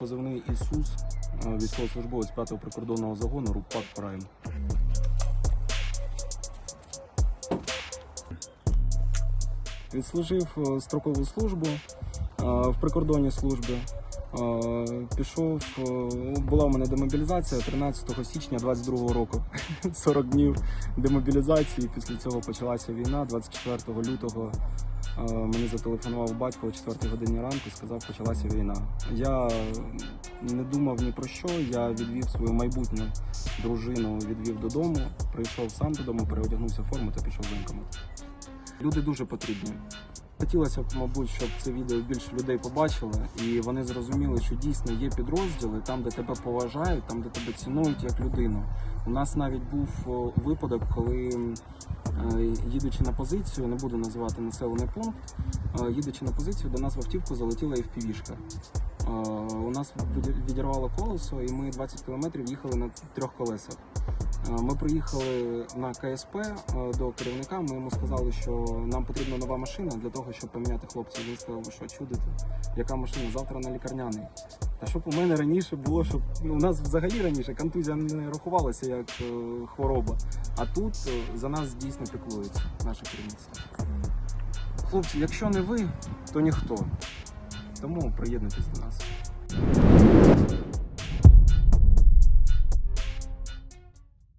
Позивний Ісус, е, військовослужбовець 5-го прикордонного загону РУПАК Прайм. Відслужив е, строкову службу е, в прикордонній службі. Е, Пішов, була у мене демобілізація 13 січня 22 року. 40 днів демобілізації. Після цього почалася війна. 24 лютого мені зателефонував батько о 4 годині ранку, сказав, почалася війна. Я не думав ні про що. Я відвів свою майбутню дружину, відвів додому, прийшов сам додому, переодягнувся в форму та пішов в воєнкомат. Люди дуже потрібні. Хотілося б, мабуть, щоб це відео більше людей побачили, і вони зрозуміли, що дійсно є підрозділи там, де тебе поважають, там, де тебе цінують як людину. У нас навіть був випадок, коли е, їдучи на позицію, не буду називати населений пункт, е, їдучи на позицію, до нас в автівку залетіла FPV-шка. Е, У нас відірвало колесо, і ми 20 кілометрів їхали на трьох колесах. Ми приїхали на КСП до керівника. Ми йому сказали, що нам потрібна нова машина для того, щоб поміняти хлопців. Він сказав, що чудите? Яка машина? Завтра на лікарняний. Та щоб у мене раніше було, щоб ну, у нас взагалі раніше контузія не рахувалася як е, хвороба. А тут е, за нас дійсно піклується наше керівництво. Хлопці, якщо не ви, то ніхто. Тому приєднуйтесь до нас.